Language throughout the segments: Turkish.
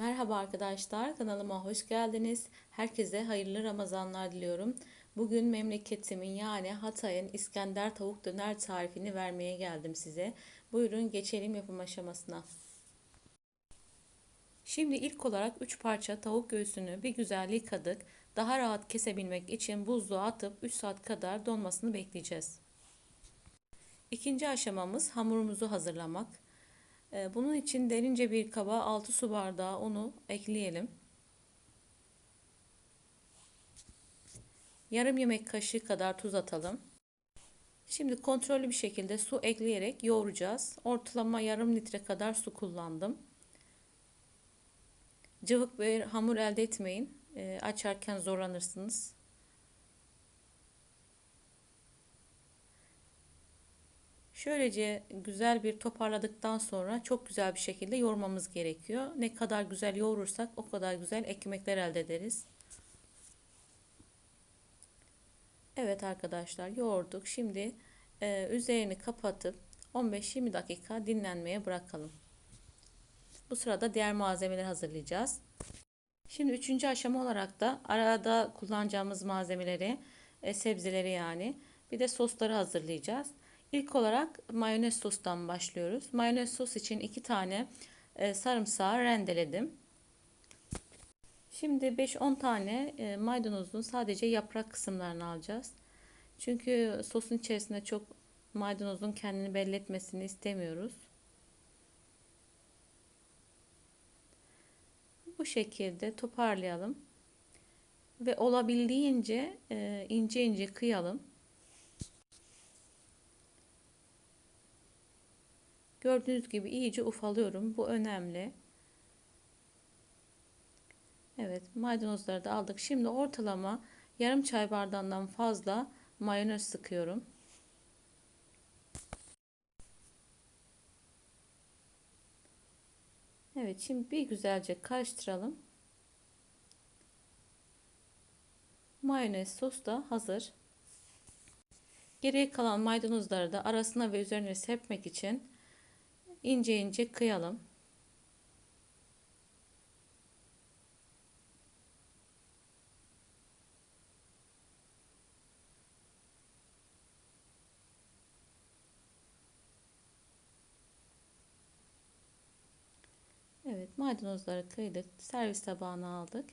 Merhaba arkadaşlar, kanalıma hoş geldiniz. Herkese hayırlı Ramazanlar diliyorum. Bugün memleketimin yani Hatay'ın İskender tavuk döner tarifini vermeye geldim size. Buyurun geçelim yapım aşamasına. Şimdi ilk olarak 3 parça tavuk göğsünü bir güzel yıkadık. Daha rahat kesebilmek için buzluğa atıp 3 saat kadar donmasını bekleyeceğiz. İkinci aşamamız hamurumuzu hazırlamak. Ee, bunun için derince bir kaba 6 su bardağı unu ekleyelim. Yarım yemek kaşığı kadar tuz atalım. Şimdi kontrollü bir şekilde su ekleyerek yoğuracağız. Ortalama yarım litre kadar su kullandım. Cıvık bir hamur elde etmeyin. Ee, açarken zorlanırsınız. Şöylece güzel bir toparladıktan sonra çok güzel bir şekilde yoğurmamız gerekiyor. Ne kadar güzel yoğurursak o kadar güzel ekmekler elde ederiz. Evet arkadaşlar yoğurduk. Şimdi e, üzerini kapatıp 15-20 dakika dinlenmeye bırakalım. Bu sırada diğer malzemeleri hazırlayacağız. Şimdi üçüncü aşama olarak da arada kullanacağımız malzemeleri, e, sebzeleri yani bir de sosları hazırlayacağız. İlk olarak mayonez sostan başlıyoruz. Mayonez sos için 2 tane e, sarımsağı rendeledim. Şimdi 5-10 tane e, maydanozun sadece yaprak kısımlarını alacağız. Çünkü sosun içerisinde çok maydanozun kendini belli etmesini istemiyoruz. Bu şekilde toparlayalım. Ve olabildiğince e, ince ince kıyalım. Gördüğünüz gibi iyice ufalıyorum. Bu önemli. Evet maydanozları da aldık. Şimdi ortalama yarım çay bardağından fazla mayonez sıkıyorum. Evet şimdi bir güzelce karıştıralım. Mayonez sos da hazır. Geriye kalan maydanozları da arasına ve üzerine serpmek için ince ince kıyalım. Evet maydanozları kıydık. Servis tabağına aldık.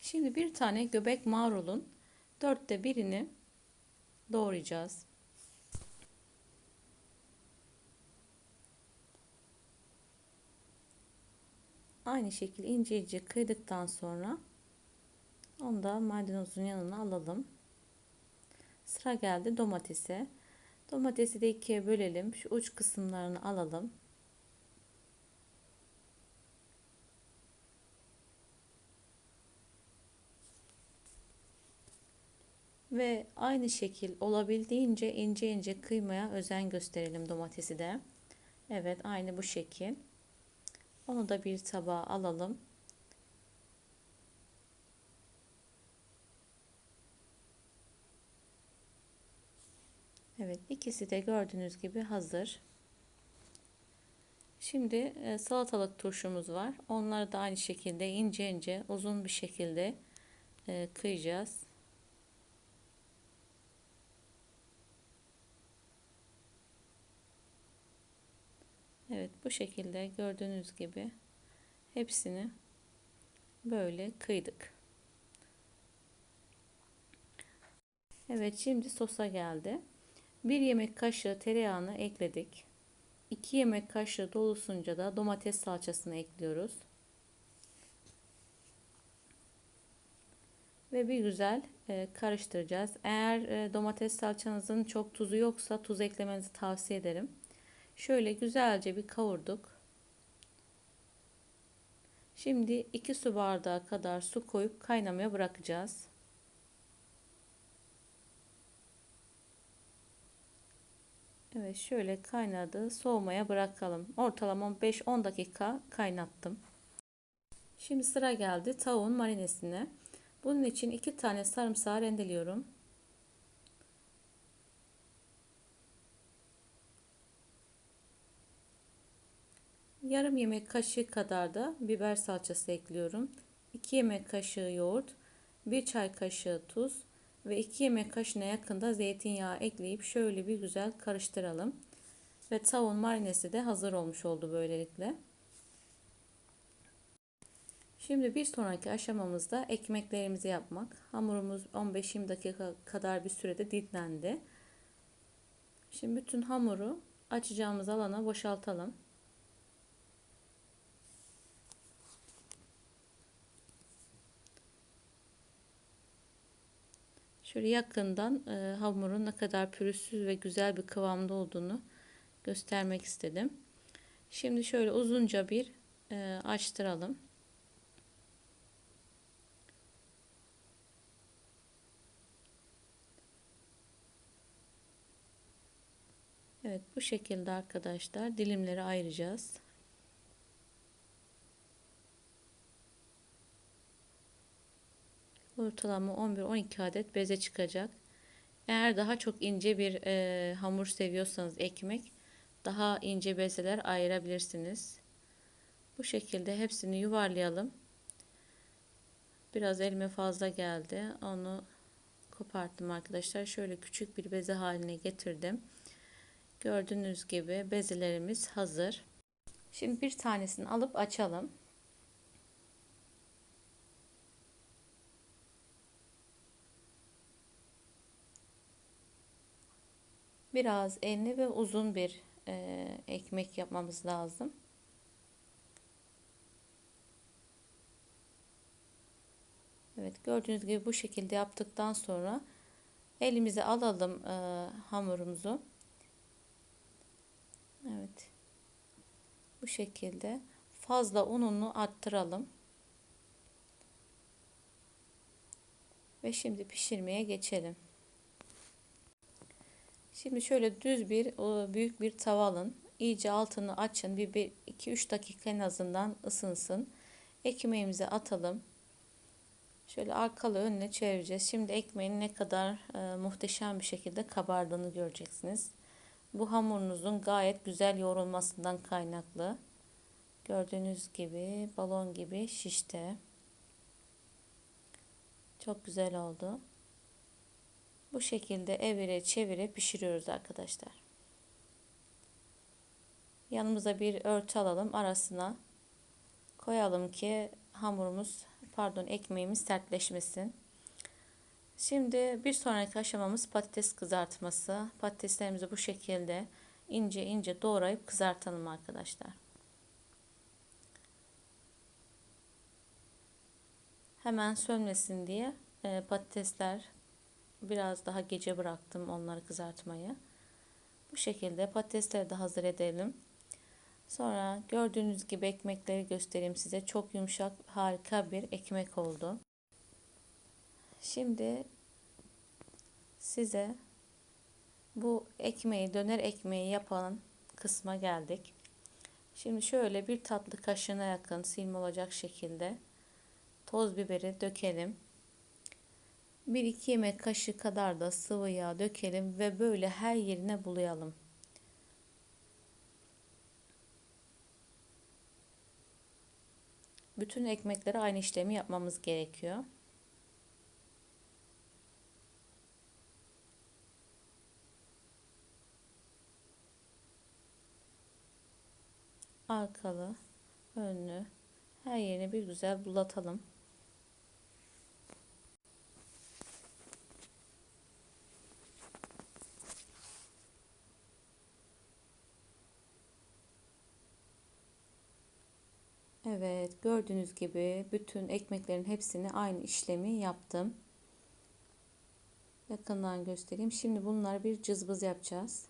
Şimdi bir tane göbek marulun dörtte birini doğrayacağız. Aynı şekilde ince ince kıydıktan sonra onu da maydanozun yanına alalım. Sıra geldi domatese. Domatesi de ikiye bölelim. Şu uç kısımlarını alalım. Ve aynı şekil olabildiğince ince ince kıymaya özen gösterelim domatesi de. Evet aynı bu şekil. Onu da bir tabağa alalım. Evet ikisi de gördüğünüz gibi hazır. Şimdi e, salatalık turşumuz var. Onları da aynı şekilde ince ince uzun bir şekilde e, kıyacağız. Evet bu şekilde gördüğünüz gibi hepsini böyle kıydık. Evet şimdi sosa geldi. 1 yemek kaşığı tereyağını ekledik. 2 yemek kaşığı dolusunca da domates salçasını ekliyoruz. Ve bir güzel e, karıştıracağız. Eğer e, domates salçanızın çok tuzu yoksa tuz eklemenizi tavsiye ederim. Şöyle güzelce bir kavurduk. Şimdi 2 su bardağı kadar su koyup kaynamaya bırakacağız. Evet şöyle kaynadı. Soğumaya bırakalım. Ortalama 5-10 dakika kaynattım. Şimdi sıra geldi tavuğun marinesine. Bunun için 2 tane sarımsağı rendeliyorum. Yarım yemek kaşığı kadar da biber salçası ekliyorum. 2 yemek kaşığı yoğurt, 1 çay kaşığı tuz ve 2 yemek kaşığına yakında zeytinyağı ekleyip şöyle bir güzel karıştıralım. Ve tavuğun marinesi de hazır olmuş oldu böylelikle. Şimdi bir sonraki aşamamızda ekmeklerimizi yapmak. Hamurumuz 15-20 dakika kadar bir sürede dinlendi. Şimdi bütün hamuru açacağımız alana boşaltalım. Şöyle yakından e, hamurun ne kadar pürüzsüz ve güzel bir kıvamda olduğunu göstermek istedim. Şimdi şöyle uzunca bir e, açtıralım. Evet bu şekilde arkadaşlar dilimleri ayıracağız. Ortalama 11-12 adet beze çıkacak. Eğer daha çok ince bir e, hamur seviyorsanız ekmek daha ince bezeler ayırabilirsiniz. Bu şekilde hepsini yuvarlayalım. Biraz elime fazla geldi. Onu koparttım arkadaşlar. Şöyle küçük bir beze haline getirdim. Gördüğünüz gibi bezelerimiz hazır. Şimdi bir tanesini alıp açalım. Biraz enli ve uzun bir e, ekmek yapmamız lazım. Evet gördüğünüz gibi bu şekilde yaptıktan sonra elimize alalım e, hamurumuzu. Evet. Bu şekilde fazla ununu arttıralım. Ve şimdi pişirmeye geçelim. Şimdi şöyle düz bir büyük bir tava alın. İyice altını açın. Bir 2-3 dakika en azından ısınsın. Ekmeğimizi atalım. Şöyle arkalı önüne çevireceğiz. Şimdi ekmeğin ne kadar e, muhteşem bir şekilde kabardığını göreceksiniz. Bu hamurunuzun gayet güzel yoğrulmasından kaynaklı. Gördüğünüz gibi balon gibi şişti. Çok güzel oldu. Bu şekilde evire çevire pişiriyoruz arkadaşlar. Yanımıza bir örtü alalım arasına koyalım ki hamurumuz pardon ekmeğimiz sertleşmesin. Şimdi bir sonraki aşamamız patates kızartması. Patateslerimizi bu şekilde ince ince doğrayıp kızartalım arkadaşlar. Hemen sönmesin diye e, patatesler biraz daha gece bıraktım onları kızartmayı. Bu şekilde patatesleri de hazır edelim. Sonra gördüğünüz gibi ekmekleri göstereyim size. Çok yumuşak harika bir ekmek oldu. Şimdi size bu ekmeği döner ekmeği yapan kısma geldik. Şimdi şöyle bir tatlı kaşığına yakın silme olacak şekilde toz biberi dökelim. 1-2 yemek kaşığı kadar da sıvı yağ dökelim ve böyle her yerine bulayalım. Bütün ekmeklere aynı işlemi yapmamız gerekiyor. arkalı, önlü her yerini bir güzel bulatalım. Evet gördüğünüz gibi bütün ekmeklerin hepsini aynı işlemi yaptım. Yakından göstereyim. Şimdi bunları bir cızbız yapacağız.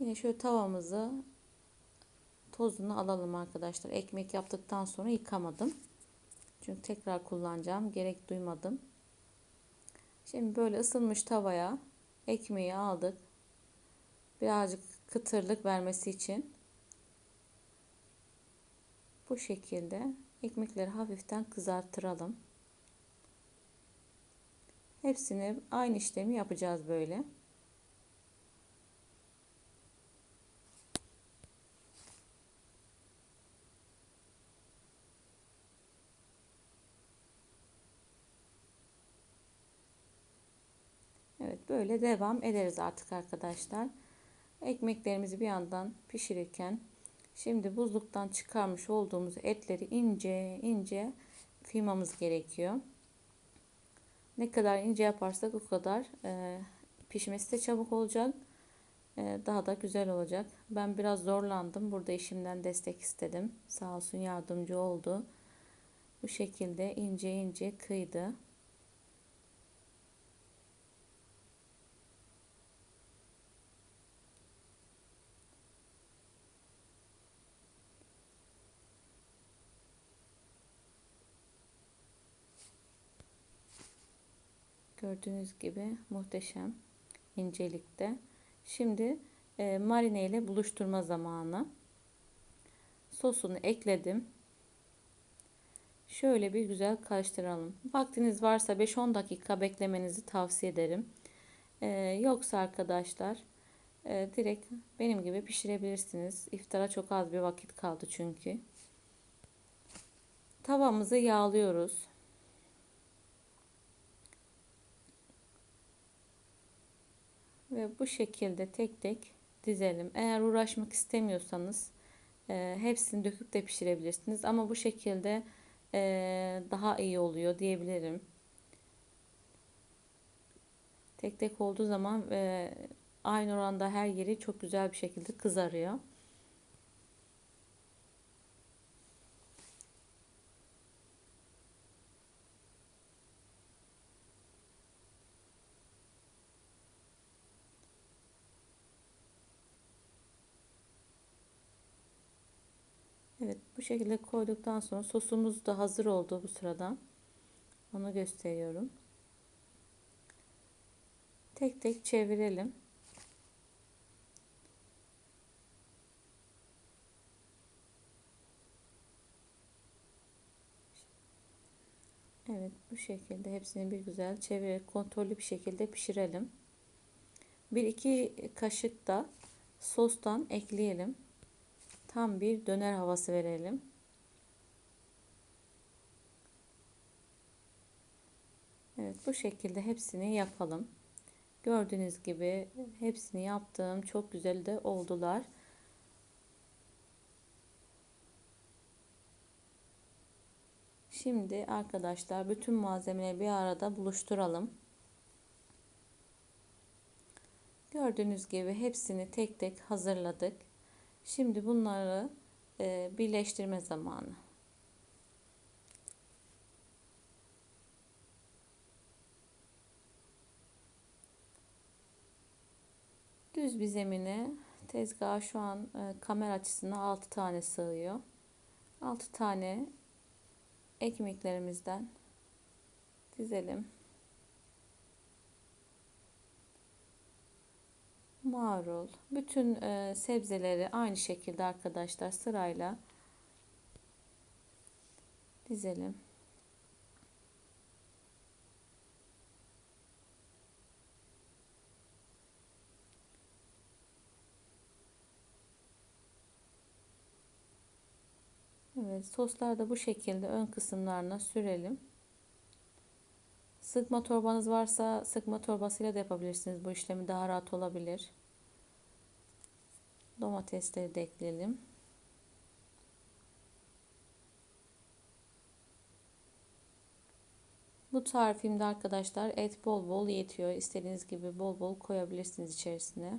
Yine şöyle tavamızı tozunu alalım arkadaşlar. Ekmek yaptıktan sonra yıkamadım. Çünkü tekrar kullanacağım. Gerek duymadım. Şimdi böyle ısınmış tavaya ekmeği aldık. Birazcık kıtırlık vermesi için bu şekilde ekmekleri hafiften kızartıralım. Hepsini aynı işlemi yapacağız böyle. Evet böyle devam ederiz artık arkadaşlar. Ekmeklerimizi bir yandan pişirirken şimdi buzluktan çıkarmış olduğumuz etleri ince ince kıymamız gerekiyor. Ne kadar ince yaparsak o kadar e, pişmesi de çabuk olacak. E, daha da güzel olacak. Ben biraz zorlandım. Burada eşimden destek istedim. Sağ olsun yardımcı oldu. Bu şekilde ince ince kıydı. Gördüğünüz gibi muhteşem incelikte. Şimdi e, marine ile buluşturma zamanı. Sosunu ekledim. Şöyle bir güzel karıştıralım. Vaktiniz varsa 5-10 dakika beklemenizi tavsiye ederim. E, yoksa arkadaşlar e, direkt benim gibi pişirebilirsiniz. İftara çok az bir vakit kaldı çünkü. Tavamızı yağlıyoruz. Ve bu şekilde tek tek dizelim. Eğer uğraşmak istemiyorsanız e, hepsini döküp de pişirebilirsiniz. Ama bu şekilde e, daha iyi oluyor diyebilirim. Tek tek olduğu zaman e, aynı oranda her yeri çok güzel bir şekilde kızarıyor. Evet bu şekilde koyduktan sonra sosumuz da hazır oldu bu sırada. Onu gösteriyorum. Tek tek çevirelim. Evet bu şekilde hepsini bir güzel çevirerek kontrollü bir şekilde pişirelim. 1-2 kaşık da sostan ekleyelim tam bir döner havası verelim. Evet bu şekilde hepsini yapalım. Gördüğünüz gibi hepsini yaptım. Çok güzel de oldular. Şimdi arkadaşlar bütün malzemeleri bir arada buluşturalım. Gördüğünüz gibi hepsini tek tek hazırladık. Şimdi bunları e, birleştirme zamanı. Düz bir zemine tezgah şu an e, kamera açısına 6 tane sığıyor. 6 tane ekmeklerimizden dizelim. Marul, bütün e, sebzeleri aynı şekilde arkadaşlar sırayla dizelim. Evet, soslar da bu şekilde ön kısımlarına sürelim. Sıkma torbanız varsa sıkma torbasıyla da yapabilirsiniz. Bu işlemi daha rahat olabilir. Domatesleri de ekleyelim. Bu tarifimde arkadaşlar et bol bol yetiyor. İstediğiniz gibi bol bol koyabilirsiniz içerisine.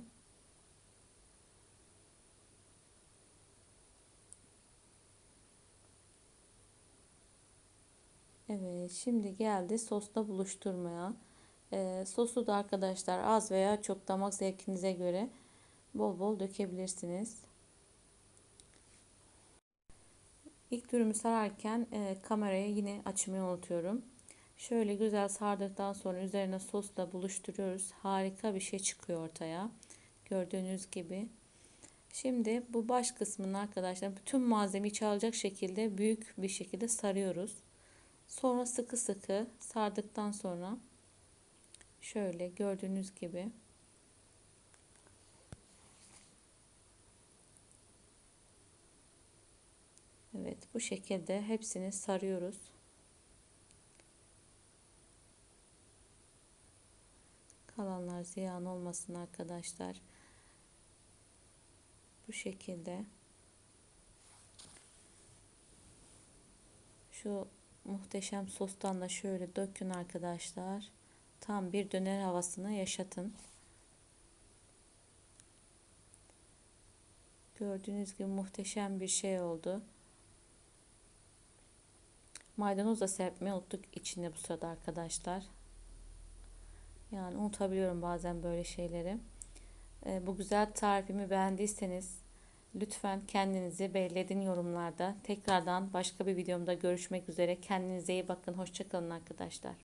Evet şimdi geldi sosla buluşturmaya. Ee, sosu da arkadaşlar az veya çok damak zevkinize göre bol bol dökebilirsiniz. İlk dürümü sararken e, kamerayı yine açmayı unutuyorum. Şöyle güzel sardıktan sonra üzerine sosla buluşturuyoruz. Harika bir şey çıkıyor ortaya. Gördüğünüz gibi. Şimdi bu baş kısmını arkadaşlar bütün malzemeyi çalacak şekilde büyük bir şekilde sarıyoruz. Sonra sıkı sıkı sardıktan sonra şöyle gördüğünüz gibi Evet bu şekilde hepsini sarıyoruz. Kalanlar ziyan olmasın arkadaşlar. Bu şekilde. Şu muhteşem sostan da şöyle dökün arkadaşlar. Tam bir döner havasını yaşatın. Gördüğünüz gibi muhteşem bir şey oldu. Maydanoz da serpmeyi unuttuk içinde bu sırada arkadaşlar. Yani unutabiliyorum bazen böyle şeyleri. Ee, bu güzel tarifimi beğendiyseniz lütfen kendinizi belli yorumlarda. Tekrardan başka bir videomda görüşmek üzere. Kendinize iyi bakın. Hoşçakalın arkadaşlar.